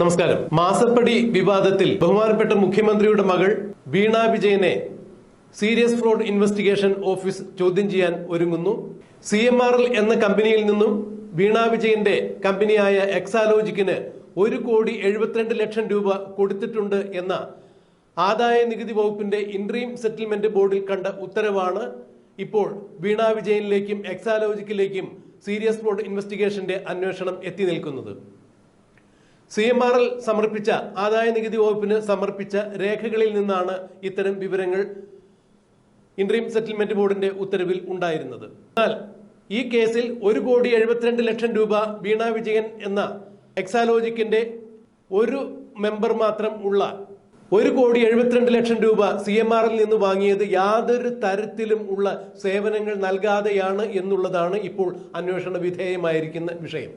നമസ്കാരം. മാസപ്പടി വിവാദത്തിൽ ബഹുമാനപ്പെട്ട മുഖ്യമന്ത്രിയുടെ മകൾ വീണ വിജയനെ സീരിയസ് ഫ്രോഡ് ഇൻവെസ്റ്റിഗേഷൻ ഓഫീസ് ചോദ്യം ചെയ്യാൻ ഒരുങ്ങുന്നു. സി എം ആർ എൽ എന്ന കമ്പനിയിൽ നിന്നും വീണ വിജയന്റെ കമ്പനിയായ എക്സാലോജിക്കിന് ഒരു കോടി എഴുപത്തിരണ്ട് ലക്ഷം രൂപ കൊടുത്തിട്ടുണ്ട് എന്ന ആദായ നികുതി വകുപ്പിന്റെ ഇൻട്രീം സെറ്റിൽമെന്റ് ബോർഡിൽ കണ്ട ഉത്തരവാണ് ഇപ്പോൾ വീണ വിജയനിലേക്കും എക്സാലോജിക്കിലേക്കും സീരിയസ് ഫ്രോഡ് ഇൻവെസ്റ്റിഗേഷന്റെ അന്വേഷണം എത്തി നിൽക്കുന്നത്. സി എം ആർ എൽ സമർപ്പിച്ച ആദായ നികുതി വകുപ്പിന് സമർപ്പിച്ച രേഖകളിൽ നിന്നാണ് ഇത്തരം വിവരങ്ങൾ ഇൻട്രീം സെറ്റിൽമെന്റ് ബോർഡിന്റെ ഉത്തരവിൽ ഉണ്ടായിരുന്നത്. എന്നാൽ ഈ കേസിൽ ഒരു കോടി എഴുപത്തിരണ്ട് ലക്ഷം രൂപ വീണ വിജയൻ എന്ന എക്സാലോജിക്കിന്റെ ഒരു മെമ്പർ മാത്രം ഉള്ള ഒരു കോടി എഴുപത്തിരണ്ട് ലക്ഷം രൂപ സി എം ആറിൽ നിന്ന് വാങ്ങിയത് യാതൊരു തരത്തിലും ഉള്ള സേവനങ്ങൾ നൽകാതെയാണ് എന്നുള്ളതാണ് ഇപ്പോൾ അന്വേഷണ വിധേയമായിരിക്കുന്ന വിഷയം.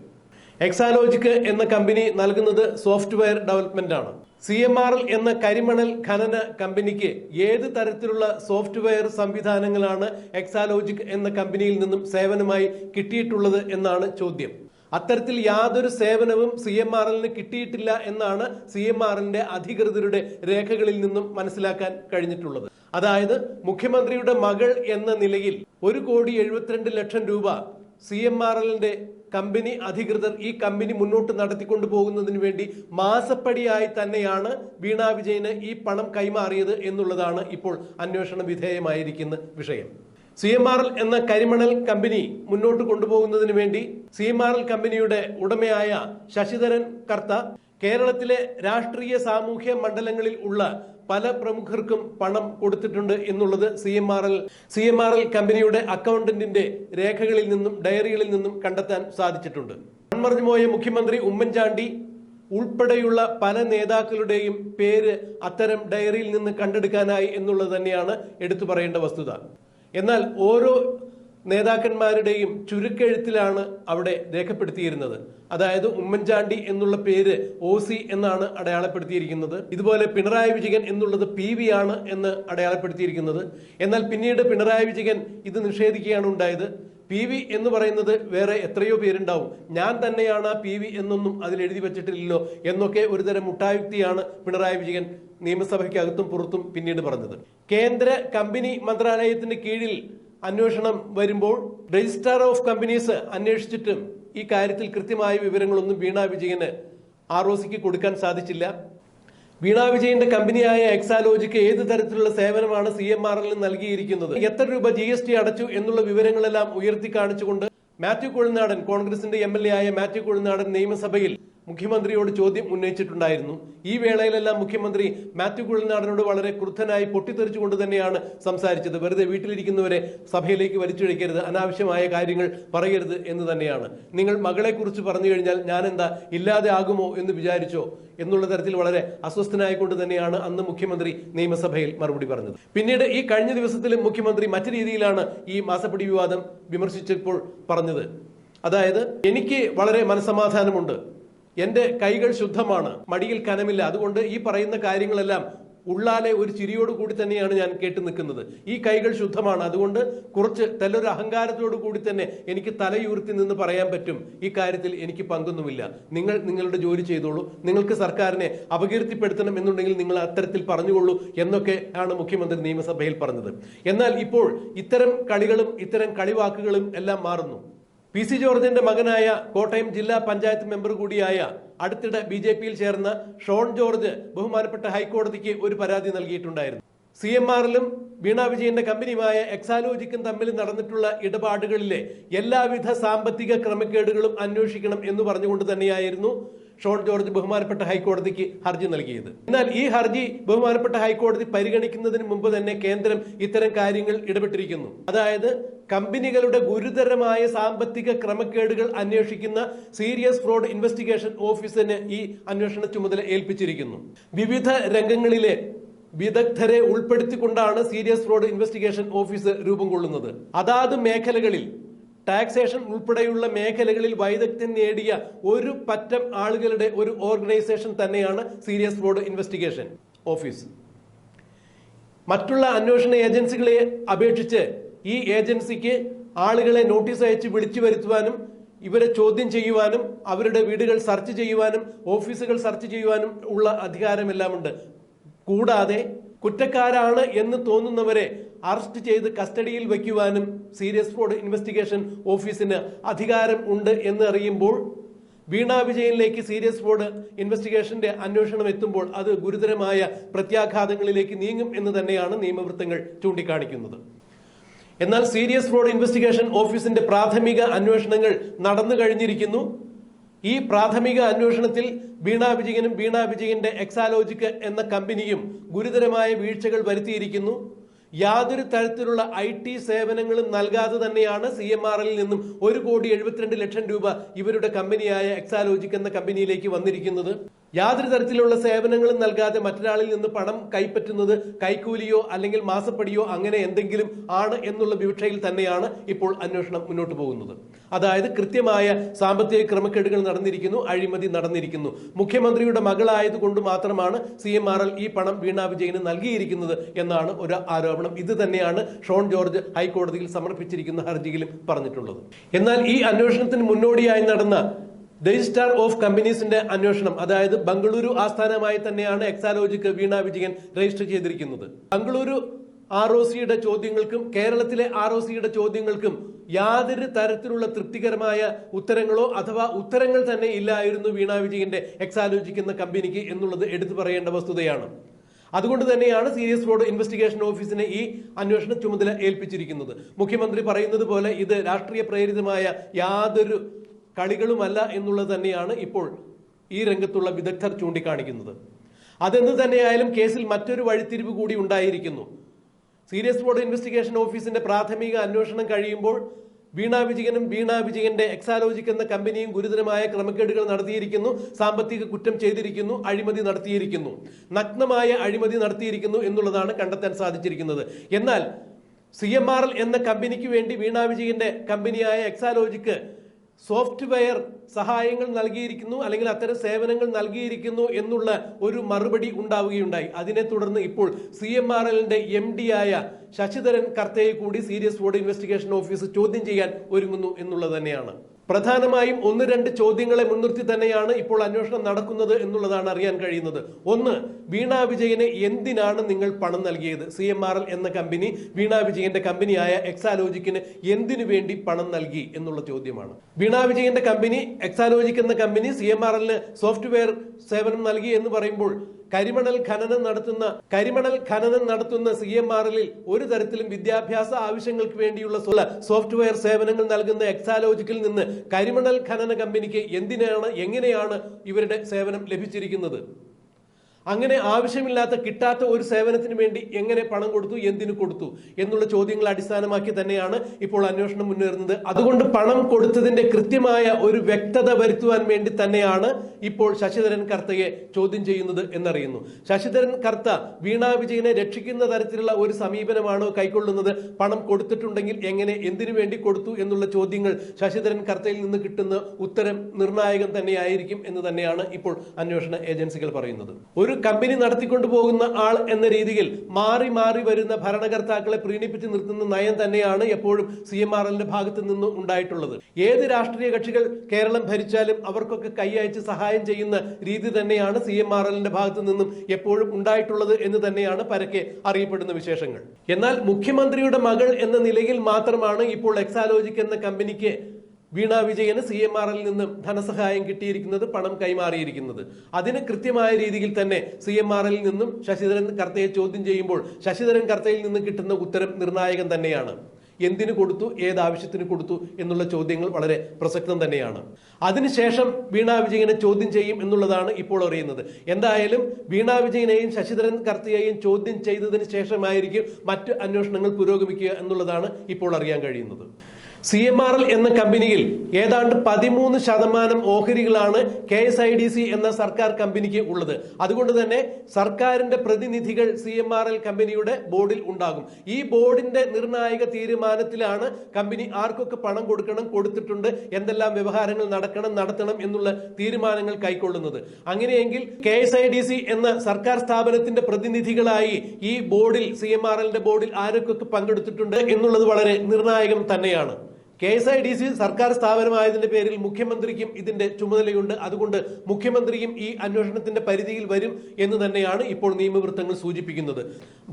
എക്സാലോജിക് എന്ന കമ്പനി നൽകുന്നത് സോഫ്റ്റ്വെയർ ഡെവലപ്മെന്റ് ആണ്. സി എം ആർ എൽ എന്ന കരിമണൽ ഖനന കമ്പനിക്ക് ഏത് തരത്തിലുള്ള സോഫ്റ്റ്വെയർ സംവിധാനങ്ങളാണ് എക്സാലോജിക് എന്ന കമ്പനിയിൽ നിന്നും സേവനമായി കിട്ടിയിട്ടുള്ളത് എന്നാണ് ചോദ്യം. അത്തരത്തിൽ യാതൊരു സേവനവും സി എം ആർ എല്ലിന് കിട്ടിയിട്ടില്ല എന്നാണ് സി എം ആർ എല്ലിന്റെ അധികൃതരുടെ രേഖകളിൽ നിന്നും മനസ്സിലാക്കാൻ കഴിഞ്ഞിട്ടുള്ളത്. അതായത് മുഖ്യമന്ത്രിയുടെ മകൾ എന്ന നിലയിൽ ഒരു കോടി എഴുപത്തിരണ്ട് ലക്ഷം രൂപ സി എം ആർ എല്ലിന്റെ കമ്പനി അധികൃതർ ഈ കമ്പനി മുന്നോട്ട് നടത്തിക്കൊണ്ടു പോകുന്നതിന് വേണ്ടി മാസപ്പടിയായി തന്നെയാണ് വീണ വിജയന് ഈ പണം കൈമാറിയത് എന്നുള്ളതാണ് ഇപ്പോൾ അന്വേഷണ വിധേയമായിരിക്കുന്ന വിഷയം. സി എം ആർ എൽ എന്ന കരിമണൽ കമ്പനി മുന്നോട്ട് കൊണ്ടുപോകുന്നതിന് വേണ്ടി സി എം ആർ എൽ കമ്പനിയുടെ ഉടമയായ ശശിധരൻ കർത്ത കേരളത്തിലെ രാഷ്ട്രീയ സാമൂഹ്യ മണ്ഡലങ്ങളിൽ ഉള്ള പല പ്രമുഖർക്കും പണം കൊടുത്തിട്ടുണ്ട് എന്നുള്ളത് C M R L C M R L കമ്പനിയുടെ അക്കൗണ്ടന്റിന്റെ രേഖകളിൽ നിന്നും ഡയറികളിൽ നിന്നും കണ്ടെത്താൻ സാധിച്ചിട്ടുണ്ട്. മൺമറഞ്ഞുപോയ മുഖ്യമന്ത്രി ഉമ്മൻചാണ്ടി ഉൾപ്പെടെയുള്ള പല നേതാക്കളുടെയും പേര് അത്തരം ഡയറിയിൽ നിന്ന് കണ്ടെടുക്കാനായി എന്നുള്ളത് തന്നെയാണ് എടുത്തു പറയേണ്ട വസ്തുത. എന്നാൽ ഓരോ നേതാക്കന്മാരുടെയും ചുരുക്കെഴുത്തിലാണ് അവിടെ രേഖപ്പെടുത്തിയിരുന്നത്. അതായത് ഉമ്മൻചാണ്ടി എന്നുള്ള പേര് ഒ സി എന്നാണ് അടയാളപ്പെടുത്തിയിരിക്കുന്നത്. ഇതുപോലെ പിണറായി വിജയൻ എന്നുള്ളത് പി വി ആണ് എന്ന് അടയാളപ്പെടുത്തിയിരിക്കുന്നത്. എന്നാൽ പിന്നീട് പിണറായി വിജയൻ ഇത് നിഷേധിക്കുകയാണ് ഉണ്ടായത്. പി വി എന്ന് പറയുന്നത് വേറെ എത്രയോ പേരുണ്ടാവും. ഞാൻ തന്നെയാണ് പി വി എന്നൊന്നും അതിൽ എഴുതി വെച്ചിട്ടില്ലല്ലോ എന്നൊക്കെ ഒരുതരം മുട്ടായുക്തിയാണ് പിണറായി വിജയൻ നിയമസഭയ്ക്കകത്തും പുറത്തും പിന്നീട് പറഞ്ഞത്. കേന്ദ്ര കമ്പനി മന്ത്രാലയത്തിന്റെ കീഴിൽ അന്വേഷണം വരുമ്പോൾ രജിസ്ട്രാർ ഓഫ് കമ്പനീസ് അന്വേഷിച്ചിട്ടും ഈ കാര്യത്തിൽ കൃത്യമായ വിവരങ്ങളൊന്നും വീണ വിജയന് ആർ ഒ സിക്ക് കൊടുക്കാൻ സാധിച്ചില്ല. വീണ വിജയന്റെ കമ്പനിയായ എക്സാലോജിക്ക് ഏത് തരത്തിലുള്ള സേവനമാണ് സി എം എല്ലിന് നൽകിയിരിക്കുന്നത്? എത്ര രൂപ ജി എസ് ടി അടച്ചു എന്നുള്ള വിവരങ്ങളെല്ലാം ഉയർത്തി കാണിച്ചുകൊണ്ട് മാത്യു കൊഴുനാടൻ കോൺഗ്രസിന്റെ എം എൽ എ ആയ മാത്യു കൊഴുനാടൻ നിയമസഭയിൽ മുഖ്യമന്ത്രിയോട് ചോദ്യം ഉന്നയിച്ചിട്ടുണ്ടായിരുന്നു. ഈ വേളയിലെല്ലാം മുഖ്യമന്ത്രി മാത്യു കുഴൽനാടനോട് വളരെ ക്രുദ്ധനായി പൊട്ടിത്തെറിച്ചുകൊണ്ട് തന്നെയാണ് സംസാരിച്ചത്. വെറുതെ വീട്ടിലിരിക്കുന്നവരെ സഭയിലേക്ക് വലിച്ചിഴക്കരുത് അനാവശ്യമായ കാര്യങ്ങൾ പറയരുത് എന്ന് തന്നെയാണ്. നിങ്ങൾ മകളെക്കുറിച്ച് പറഞ്ഞു കഴിഞ്ഞാൽ ഞാൻ എന്താ ഇല്ലാതെ ആകുമോ എന്ന് വിചാരിച്ചോ? എന്നുള്ള തരത്തിൽ വളരെ അസ്വസ്ഥനായിക്കൊണ്ട് തന്നെയാണ് അന്ന് മുഖ്യമന്ത്രി നിയമസഭയിൽ മറുപടി പറഞ്ഞത്. പിന്നീട് ഈ കഴിഞ്ഞ ദിവസത്തിലും മുഖ്യമന്ത്രി മറ്റു രീതിയിലാണ് ഈ മാസപ്പടി വിവാദം വിമർശിച്ചപ്പോൾ പറഞ്ഞത്. അതായത് എനിക്ക് വളരെ മനസമാധാനമുണ്ട് എന്റെ കൈകൾ ശുദ്ധമാണ് മടിയിൽ കനമില്ല. അതുകൊണ്ട് ഈ പറയുന്ന കാര്യങ്ങളെല്ലാം ഉള്ളാലെ ഒരു ചിരിയോട് കൂടി തന്നെയാണ് ഞാൻ കേട്ട് നിൽക്കുന്നത്. ഈ കൈകൾ ശുദ്ധമാണ്. അതുകൊണ്ട് കുറച്ച് തല്ലൊരു അഹങ്കാരത്തോടു കൂടി തന്നെ എനിക്ക് തലയുയർത്തി നിന്ന് പറയാൻ പറ്റും. ഈ കാര്യത്തിൽ എനിക്ക് പങ്കൊന്നുമില്ല. നിങ്ങൾ നിങ്ങളുടെ ജോലി ചെയ്തോളൂ. നിങ്ങൾക്ക് സർക്കാരിനെ അപകീർത്തിപ്പെടുത്തണം എന്നുണ്ടെങ്കിൽ നിങ്ങൾ അത്തരത്തിൽ പറഞ്ഞുകൊള്ളൂ എന്നൊക്കെ ആണ് മുഖ്യമന്ത്രി നിയമസഭയിൽ പറഞ്ഞത്. എന്നാൽ ഇപ്പോൾ ഇത്തരം കളികളും ഇത്തരം കളിവാക്കുകളും എല്ലാം മാറുന്നു. പി സി ജോർജിന്റെ മകനായ കോട്ടയം ജില്ലാ പഞ്ചായത്ത് മെമ്പർ കൂടിയായ അടുത്തിടെ ബി ജെ പിയിൽ ചേർന്ന ഷോൺ ജോർജ് ബഹുമാനപ്പെട്ട ഹൈക്കോടതിക്ക് ഒരു പരാതി നൽകിയിട്ടുണ്ടായിരുന്നു. സി എം ആറിലും വീണ വിജയന്റെ കമ്പനിയുമായ എക്സാലോജിക്കും തമ്മിൽ നടന്നിട്ടുള്ള ഇടപാടുകളിലെ എല്ലാവിധ സാമ്പത്തിക ക്രമക്കേടുകളും അന്വേഷിക്കണം എന്ന് പറഞ്ഞുകൊണ്ട് തന്നെയായിരുന്നു ഷോൺ ജോർജ് ബഹുമാനപ്പെട്ട ഹൈക്കോടതിക്ക് ഹർജി നൽകിയത്. എന്നാൽ ഈ ഹർജി ബഹുമാനപ്പെട്ട ഹൈക്കോടതി പരിഗണിക്കുന്നതിന് മുമ്പ് തന്നെ കേന്ദ്രം ഇത്തരം കാര്യങ്ങൾ ഇടപെട്ടിരിക്കുന്നു. അതായത് കമ്പനികളുടെ ഗുരുതരമായ സാമ്പത്തിക ക്രമക്കേടുകൾ അന്വേഷിക്കുന്ന സീരിയസ് ഫ്രോഡ് ഇൻവെസ്റ്റിഗേഷൻ ഓഫീസിന് ഈ അന്വേഷണ ചുമതല ഏൽപ്പിച്ചിരിക്കുന്നു. വിവിധ രംഗങ്ങളിലെ വിദഗ്ധരെ ഉൾപ്പെടുത്തിക്കൊണ്ടാണ് സീരിയസ് ഫ്രോഡ് ഇൻവെസ്റ്റിഗേഷൻ ഓഫീസ് രൂപം കൊള്ളുന്നത്. അതാത് മേഖലകളിൽ ടാക്സേഷൻ ഉൾപ്പെടെയുള്ള മേഖലകളിൽ വൈദഗ്ധ്യം നേടിയ ഒരു പറ്റം ആളുകളുടെ ഒരു ഓർഗനൈസേഷൻ തന്നെയാണ് സീരിയസ് ബോർഡ് ഇൻവെസ്റ്റിഗേഷൻ ഓഫീസ് മറ്റുള്ള അന്വേഷണ ഏജൻസികളെ അപേക്ഷിച്ച് ഈ ഏജൻസിക്ക് ആളുകളെ നോട്ടീസ് അയച്ച് വിളിച്ചു വരുത്തുവാനും ഇവരെ ചോദ്യം ചെയ്യുവാനും അവരുടെ വീടുകൾ സെർച്ച് ചെയ്യുവാനും ഓഫീസുകൾ സെർച്ച് ചെയ്യുവാനും ഉള്ള അധികാരമെല്ലാമുണ്ട്. കൂടാതെ കുറ്റക്കാരാണ് എന്ന് തോന്നുന്നവരെ അറസ്റ്റ് ചെയ്ത് കസ്റ്റഡിയിൽ വയ്ക്കുവാനും സീരിയസ് ഫ്രോഡ് ഇൻവെസ്റ്റിഗേഷൻ ഓഫീസിന് അധികാരം ഉണ്ട് എന്ന് അറിയുമ്പോൾ വീണ വിജയനിലേക്ക് സീരിയസ് ഫ്രോഡ് ഇൻവെസ്റ്റിഗേഷന്റെ അന്വേഷണം എത്തുമ്പോൾ അത് ഗുരുതരമായ പ്രത്യാഘാതങ്ങളിലേക്ക് നീങ്ങും എന്ന് തന്നെയാണ് നിയമവൃത്തങ്ങൾ ചൂണ്ടിക്കാണിക്കുന്നത്. എന്നാൽ സീരിയസ് ഫ്രോഡ് ഇൻവെസ്റ്റിഗേഷൻ ഓഫീസിന്റെ പ്രാഥമിക അന്വേഷണങ്ങൾ നടന്നു കഴിഞ്ഞിരിക്കുന്നു ഈ പ്രാഥമിക അന്വേഷണത്തിൽ വീണ വിജയനും വീണ വിജയന്റെ എക്സാലോജിക്ക് എന്ന കമ്പനിയും ഗുരുതരമായ വീഴ്ചകൾ വരുത്തിയിരിക്കുന്നു. യാതൊരു തരത്തിലുള്ള ഐ ടി സേവനങ്ങളും നൽകാതെ തന്നെയാണ് സി എം ആർ എല്ലിൽ നിന്നും ഒരു കോടി എഴുപത്തിരണ്ട് ലക്ഷം രൂപ ഇവരുടെ കമ്പനിയായ എക്സാലോജിക് എന്ന കമ്പനിയിലേക്ക് വന്നിരിക്കുന്നത്. യാതൊരു തരത്തിലുള്ള സേവനങ്ങളും നൽകാതെ മറ്റൊരാളിൽ നിന്ന് പണം കൈപ്പറ്റുന്നത് കൈക്കൂലിയോ അല്ലെങ്കിൽ മാസപ്പടിയോ അങ്ങനെ എന്തെങ്കിലും ആണ് എന്നുള്ള വിവക്ഷയിൽ തന്നെയാണ് ഇപ്പോൾ അന്വേഷണം മുന്നോട്ട് പോകുന്നത്. അതായത് കൃത്യമായ സാമ്പത്തിക ക്രമക്കേടുകൾ നടന്നിരിക്കുന്നു അഴിമതി നടന്നിരിക്കുന്നു. മുഖ്യമന്ത്രിയുടെ മകളായതുകൊണ്ട് മാത്രമാണ് സി എം ആർ എൽ ഈ പണം വീണ വിജയന് നൽകിയിരിക്കുന്നത് എന്നാണ് ഒരു ആരോപണം. ഇത് തന്നെയാണ് ഷോൺ ജോർജ് ഹൈക്കോടതിയിൽ സമർപ്പിച്ചിരിക്കുന്ന ഹർജിയിലും പറഞ്ഞിട്ടുള്ളത്. എന്നാൽ ഈ അന്വേഷണത്തിന് മുന്നോടിയായി നടന്ന രജിസ്ട്രാർ ഓഫ് കമ്പനീസിന്റെ അന്വേഷണം അതായത് ബംഗളൂരു ആസ്ഥാനമായി തന്നെയാണ് എക്സാലോജിക്ക് വീണ വിജയൻ രജിസ്റ്റർ ചെയ്തിരിക്കുന്നത്. ബംഗളൂരു ആർ ഒ സിയുടെ ചോദ്യങ്ങൾക്കും കേരളത്തിലെ ആർ ഒ സിയുടെ ചോദ്യങ്ങൾക്കും യാതൊരു തരത്തിലുള്ള തൃപ്തികരമായ ഉത്തരങ്ങളോ അഥവാ ഉത്തരങ്ങൾ തന്നെ ഇല്ലായിരുന്നു വീണ വിജയന്റെ എക്സാലോജിക് എന്ന കമ്പനിക്ക് എന്നുള്ളത് എടുത്തു പറയേണ്ട വസ്തുതയാണ്. അതുകൊണ്ട് തന്നെയാണ് സീരിയസ് ഫ്രോഡ് ഇൻവെസ്റ്റിഗേഷൻ ഓഫീസിനെ ഈ അന്വേഷണ ചുമതല ഏൽപ്പിച്ചിരിക്കുന്നത്. മുഖ്യമന്ത്രി പറയുന്നത് പോലെ ഇത് രാഷ്ട്രീയ പ്രേരിതമായ യാതൊരു കളികളുമല്ല എന്നുള്ളത് തന്നെയാണ് ഇപ്പോൾ ഈ രംഗത്തുള്ള വിദഗ്ധർ ചൂണ്ടിക്കാണിക്കുന്നത്. അതെന്ത് തന്നെയായാലും കേസിൽ മറ്റൊരു വഴിത്തിരിവ് കൂടി ഉണ്ടായിരിക്കുന്നു. സീരിയസ് ബോർഡ് ഇൻവെസ്റ്റിഗേഷൻ ഓഫീസിന്റെ പ്രാഥമിക അന്വേഷണം കഴിയുമ്പോൾ വീണ വിജയനും വീണ വിജയന്റെ എക്സാലോജിക് എന്ന കമ്പനിയും ഗുരുതരമായ ക്രമക്കേടുകൾ നടത്തിയിരിക്കുന്നു സാമ്പത്തിക കുറ്റം ചെയ്തിരിക്കുന്നു അഴിമതി നടത്തിയിരിക്കുന്നു. നഗ്നമായ അഴിമതി നടത്തിയിരിക്കുന്നു എന്നുള്ളതാണ് കണ്ടെത്താൻ സാധിച്ചിരിക്കുന്നത്. എന്നാൽ സി എന്ന കമ്പനിക്ക് വേണ്ടി വീണ വിജയന്റെ കമ്പനിയായ എക്സാലോജിക്ക് സോഫ്റ്റ്വെയർ സഹായങ്ങൾ നൽകിയിരിക്കുന്നു അല്ലെങ്കിൽ അത്തരം സേവനങ്ങൾ നൽകിയിരിക്കുന്നു എന്നുള്ള ഒരു മറുപടി ഉണ്ടാവുകയുണ്ടായി. അതിനെ തുടർന്ന് ഇപ്പോൾ സി എം ആർ എല്ലിന്റെ എം ഡി ആയ ശശിധരൻ കർത്തയെ കൂടി സീരിയസ് ഫ്രോഡ് ഇൻവെസ്റ്റിഗേഷൻ ഓഫീസ് ചോദ്യം ചെയ്യാൻ ഒരുങ്ങുന്നു എന്നുള്ളത് തന്നെയാണ്. പ്രധാനമായും ഒന്ന് രണ്ട് ചോദ്യങ്ങളെ മുൻനിർത്തി തന്നെയാണ് ഇപ്പോൾ അന്വേഷണം നടക്കുന്നത് എന്നുള്ളതാണ് അറിയാൻ കഴിയുന്നത്. ഒന്ന് വീണ വിജയന് എന്തിനാണ് നിങ്ങൾ പണം നൽകിയത്? സി എം ആർ എൽ എന്ന കമ്പനി വീണ വിജയന്റെ കമ്പനിയായ എക്സാലോജിക്കിന് എന്തിനു വേണ്ടി പണം നൽകി എന്നുള്ള ചോദ്യമാണ്. വീണ വിജയന്റെ കമ്പനി എക്സാലോജിക് എന്ന കമ്പനി സി എം ആർ എല്ലിന് സോഫ്റ്റ്വെയർ സേവനം നൽകി എന്ന് പറയുമ്പോൾ കരിമണൽ ഖനനം നടത്തുന്ന കരിമണൽ ഖനനം നടത്തുന്ന സി എം ആറിൽ ഒരു തരത്തിലും വിദ്യാഭ്യാസ ആവശ്യങ്ങൾക്ക് വേണ്ടിയുള്ള സോഫ്റ്റ്വെയർ സേവനങ്ങൾ നൽകുന്ന എക്സാലോജിക്കിൽ നിന്ന് കരിമണൽ ഖനന കമ്പനിക്ക് എന്തിനാണ് എങ്ങനെയാണ് ഇവരുടെ സേവനം ലഭിച്ചിരിക്കുന്നത്? അങ്ങനെ ആവശ്യമില്ലാത്ത കിട്ടാത്ത ഒരു സേവനത്തിന് വേണ്ടി എങ്ങനെ പണം കൊടുത്തു എന്തിനു കൊടുത്തു എന്നുള്ള ചോദ്യങ്ങൾ അടിസ്ഥാനമാക്കി തന്നെയാണ് ഇപ്പോൾ അന്വേഷണം മുന്നേറുന്നത്. അതുകൊണ്ട് പണം കൊടുത്തതിന്റെ കൃത്യമായ ഒരു വ്യക്തത വരുത്തുവാൻ വേണ്ടി തന്നെയാണ് ഇപ്പോൾ ശശിധരൻ കർത്തയെ ചോദ്യം ചെയ്യുന്നത് എന്നറിയുന്നു. ശശിധരൻ കർത്ത വീണ വിജയനെ രക്ഷിക്കുന്ന തരത്തിലുള്ള ഒരു സമീപനമാണോ കൈക്കൊള്ളുന്നത്? പണം കൊടുത്തിട്ടുണ്ടെങ്കിൽ എങ്ങനെ എന്തിനു വേണ്ടി കൊടുത്തു എന്നുള്ള ചോദ്യങ്ങൾ ശശിധരൻ കർത്തയിൽ നിന്ന് കിട്ടുന്ന ഉത്തരം നിർണായകം തന്നെയായിരിക്കും എന്ന് തന്നെയാണ് ഇപ്പോൾ അന്വേഷണ ഏജൻസികൾ പറയുന്നത്. ഒരു കമ്പനി നടത്തിക്കൊണ്ടു പോകുന്ന ആൾ എന്ന രീതിയിൽ മാറി മാറി വരുന്ന ഭരണകർത്താക്കളെ പ്രീണിപ്പിച്ച് നിർത്തുന്ന നയം തന്നെയാണ് എപ്പോഴും സി എം ആർ എല്ലിന്റെ ഭാഗത്ത് നിന്ന് ഉണ്ടായിട്ടുള്ളത്. ഏത് രാഷ്ട്രീയ കക്ഷികൾ കേരളം ഭരിച്ചാലും അവർക്കൊക്കെ കൈയച്ച് സഹായം ചെയ്യുന്ന രീതി തന്നെയാണ് സി എം ആർ എല്ലിന്റെ ഭാഗത്ത് നിന്നും എപ്പോഴും ഉണ്ടായിട്ടുള്ളത് എന്ന് തന്നെയാണ് പരക്കെ അറിയപ്പെടുന്ന വിശേഷങ്ങൾ. എന്നാൽ മുഖ്യമന്ത്രിയുടെ മകൾ എന്ന നിലയിൽ മാത്രമാണ് ഇപ്പോൾ എക്സാലോജിക് എന്ന കമ്പനിക്ക് വീണ വിജയന് സി എം ആർ എൽ നിന്ന് ധനസഹായം കിട്ടിയിരിക്കുന്നത് പണം കൈമാറിയിരിക്കുന്നത്. അതിന് കൃത്യമായ രീതിയിൽ തന്നെ സി എം ആർ എൽ നിന്നും ശശിധരൻ കർത്തയെ ചോദ്യം ചെയ്യുമ്പോൾ ശശിധരൻ കർത്തയിൽ നിന്ന് കിട്ടുന്ന ഉത്തരം നിർണായകം തന്നെയാണ്. എന്തിനു കൊടുത്തു ഏത് ആവശ്യത്തിന് കൊടുത്തു എന്നുള്ള ചോദ്യങ്ങൾ വളരെ പ്രസക്തം തന്നെയാണ്. അതിനുശേഷം വീണ വിജയനെ ചോദ്യം ചെയ്യും എന്നുള്ളതാണ് ഇപ്പോൾ അറിയുന്നത്. എന്തായാലും വീണ വിജയനെയും ശശിധരൻ കർത്തിയെയും ചോദ്യം ചെയ്തതിന് ശേഷമായിരിക്കും മറ്റ് അന്വേഷണങ്ങൾ പുരോഗമിക്കുക എന്നുള്ളതാണ് ഇപ്പോൾ അറിയാൻ കഴിയുന്നത്. സി എം ആർ എൽ എന്ന കമ്പനിയിൽ ഏതാണ്ട് പതിമൂന്ന് ശതമാനം ഓഹരികളാണ് K S I D C എന്ന സർക്കാർ കമ്പനിക്ക് ഉള്ളത്. അതുകൊണ്ട് തന്നെ സർക്കാരിന്റെ പ്രതിനിധികൾ സി എം ആർ എൽ കമ്പനിയുടെ ബോർഡിൽ ഉണ്ടാകും. ഈ ബോർഡിന്റെ നിർണായക തീരുമാനത്തിലാണ് കമ്പനി ആർക്കൊക്കെ പണം കൊടുക്കണം കൊടുത്തിട്ടുണ്ട് എന്തെല്ലാം വ്യവഹാരങ്ങൾ നടക്കണം നടത്തണം എന്നുള്ള തീരുമാനങ്ങൾ കൈക്കൊള്ളുന്നത്. അങ്ങനെയെങ്കിൽ K S I D C എന്ന സർക്കാർ സ്ഥാപനത്തിന്റെ പ്രതിനിധികളായി ഈ ബോർഡിൽ സി എം ആർ എല്ലിന്റെ ബോർഡിൽ ആരൊക്കെ പങ്കെടുത്തിട്ടുണ്ട് എന്നുള്ളത് വളരെ നിർണായകം തന്നെയാണ്. K S I D C സർക്കാർ സ്ഥാപനമായതിന്റെ പേരിൽ മുഖ്യമന്ത്രിക്കും ഇതിന്റെ ചുമതലയുണ്ട്. അതുകൊണ്ട് മുഖ്യമന്ത്രിയും ഈ അന്വേഷണത്തിന്റെ പരിധിയിൽ വരും എന്ന് തന്നെയാണ് ഇപ്പോൾ നിയമവൃത്തങ്ങൾ സൂചിപ്പിക്കുന്നത്.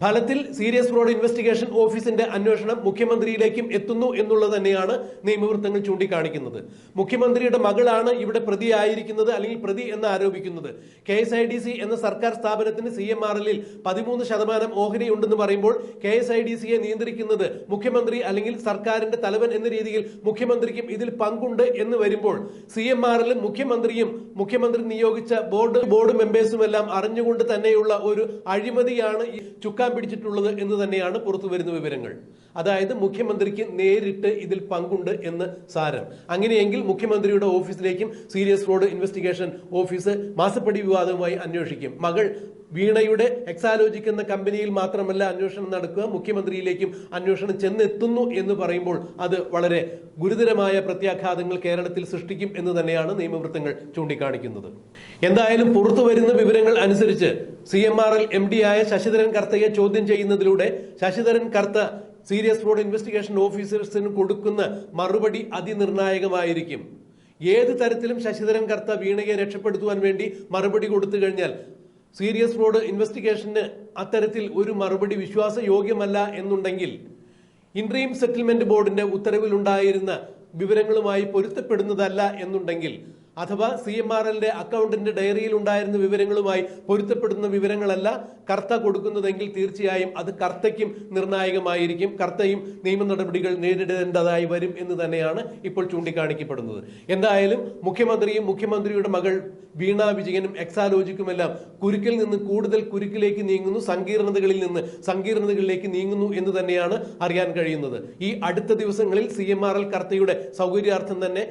ഫലത്തിൽ സീരിയസ് ഫ്രോഡ് ഇൻവെസ്റ്റിഗേഷൻ ഓഫീസിന്റെ അന്വേഷണം മുഖ്യമന്ത്രിയിലേക്കും എത്തുന്നു എന്നുള്ളത് തന്നെയാണ് നിയമവൃത്തങ്ങൾ ചൂണ്ടിക്കാണിക്കുന്നത്. മുഖ്യമന്ത്രിയുടെ മകളാണ് ഇവിടെ പ്രതിയായിരിക്കുന്നത് അല്ലെങ്കിൽ പ്രതി എന്ന് ആരോപിക്കുന്നത് K S I D C എന്ന സർക്കാർ സ്ഥാപനത്തിന് സി എം ആർ എല്ലിൽ പതിമൂന്ന് ശതമാനം ഓഹരിയുണ്ടെന്ന് പറയുമ്പോൾ കെ എസ് ഐ ഡി സിയെ നിയന്ത്രിക്കുന്നത് മുഖ്യമന്ത്രി അല്ലെങ്കിൽ സർക്കാരിന്റെ തലവൻ എന്ന രീതിയിൽ മുഖ്യമന്ത്രിക്കും ഇതിൽ പങ്കുണ്ട് എന്ന് വരുമ്പോൾ സി എം എല്ലും മുഖ്യമന്ത്രിയും മുഖ്യമന്ത്രി നിയോഗിച്ച ബോർഡ് ബോർഡ് മെമ്പേഴ്സും എല്ലാം അറിഞ്ഞുകൊണ്ട് തന്നെയുള്ള ഒരു അഴിമതിയാണ് ഈ ചുക്കാൻ പിടിച്ചിട്ടുള്ളത് എന്ന് തന്നെയാണ് പുറത്തു വരുന്ന വിവരങ്ങൾ. അതായത് മുഖ്യമന്ത്രിക്ക് നേരിട്ട് ഇതിൽ പങ്കുണ്ട് എന്ന് സാരം. അങ്ങനെയെങ്കിൽ മുഖ്യമന്ത്രിയുടെ ഓഫീസിലേക്കും സീരിയസ് ഫ്രോഡ് ഇൻവെസ്റ്റിഗേഷൻ ഓഫീസ് മാസപ്പടി വിവാദവുമായി അന്വേഷിക്കും. മകൾ വീണയുടെ എക്സാലോചിക്കുന്ന കമ്പനിയിൽ മാത്രമല്ല അന്വേഷണം നടക്കുക മുഖ്യമന്ത്രിയിലേക്കും അന്വേഷണം ചെന്നെത്തുന്നു എന്ന് പറയുമ്പോൾ അത് വളരെ ഗുരുതരമായ പ്രത്യാഘാതങ്ങൾ കേരളത്തിൽ സൃഷ്ടിക്കും എന്ന് തന്നെയാണ് നിയമവൃത്തങ്ങൾ ചൂണ്ടിക്കാണിക്കുന്നത്. എന്തായാലും പുറത്തു വരുന്ന വിവരങ്ങൾ അനുസരിച്ച് C M R L M D ആയ ശശിധരൻ കർത്തയെ ചോദ്യം ചെയ്യുന്നതിലൂടെ Sasidharan Kartha serious fraud investigation ഓഫീസേഴ്സിന് കൊടുക്കുന്ന മറുപടി അതിനിർണായകമായിരിക്കും. ഏത് തരത്തിലും ശശിധരൻ കർത്ത വീണയെ രക്ഷപ്പെടുത്തുവാൻ വേണ്ടി മറുപടി കൊടുത്തു കഴിഞ്ഞാൽ സീരിയസ് ഫ്രോഡ് ഇൻവെസ്റ്റിഗേഷന് അത്തരത്തിൽ ഒരു മറുപടി വിശ്വാസയോഗ്യമല്ല എന്നുണ്ടെങ്കിൽ ഇൻട്രീം സെറ്റിൽമെന്റ് ബോർഡിന്റെ ഉത്തരവിലുണ്ടായിരുന്ന വിവരങ്ങളുമായി പൊരുത്തപ്പെടുന്നതല്ല എന്നുണ്ടെങ്കിൽ അഥവാ സി എം ആർ എല്ലിന്റെ അക്കൗണ്ടിന്റെ ഡയറിയിൽ ഉണ്ടായിരുന്ന വിവരങ്ങളുമായി പൊരുത്തപ്പെടുന്ന വിവരങ്ങളല്ല കർത്ത കൊടുക്കുന്നതെങ്കിൽ തീർച്ചയായും അത് കർത്തയ്ക്കും നിർണായകമായിരിക്കും. കർത്തയും നിയമ നടപടികൾ നേരിടേണ്ടതായി വരും എന്ന് തന്നെയാണ് ഇപ്പോൾ ചൂണ്ടിക്കാണിക്കപ്പെടുന്നത്. എന്തായാലും മുഖ്യമന്ത്രിയും മുഖ്യമന്ത്രിയുടെ മകൾ വീണ വിജയനും എക്സാലോജിക്കുമെല്ലാം കുരുക്കിൽ നിന്ന് കൂടുതൽ കുരുക്കിലേക്ക് നീങ്ങുന്നു സങ്കീർണതകളിൽ നിന്ന് സങ്കീർണതകളിലേക്ക് നീങ്ങുന്നു എന്ന് തന്നെയാണ് അറിയാൻ കഴിയുന്നത്. ഈ അടുത്ത ദിവസങ്ങളിൽ സി എം ആർ എൽ കർത്തയുടെ സൗകര്യാർത്ഥം തന്നെ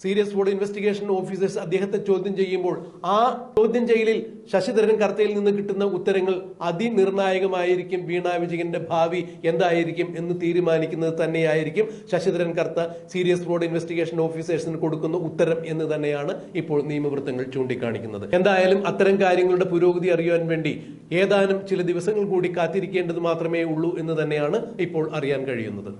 സീരിയസ് ഫ്രോഡ് ഇൻവെസ്റ്റിഗേഷൻ ഓഫീസേഴ്സ് അദ്ദേഹത്തെ ചോദ്യം ചെയ്യുമ്പോൾ ആ ചോദ്യം ചെയ്യലിൽ ശശിധരൻ കർത്തയിൽ നിന്ന് കിട്ടുന്ന ഉത്തരങ്ങൾ അതിനിർണായകമായിരിക്കും വീണ വിജയന്റെ ഭാവി എന്തായിരിക്കും എന്ന് തീരുമാനിക്കുന്നത് തന്നെയായിരിക്കും Sasidharan Kartha serious fraud investigation ഓഫീസേഴ്സിന് കൊടുക്കുന്ന ഉത്തരം എന്ന് തന്നെയാണ് ഇപ്പോൾ നിയമവൃത്തങ്ങൾ ചൂണ്ടിക്കാണിക്കുന്നത്. എന്തായാലും അത്തരം കാര്യങ്ങളുടെ പുരോഗതി അറിയാൻ വേണ്ടി ഏതാനും ചില ദിവസങ്ങൾ കൂടി കാത്തിരിക്കേണ്ടത് മാത്രമേ ഉള്ളൂ എന്ന് തന്നെയാണ് ഇപ്പോൾ അറിയാൻ കഴിയുന്നത്.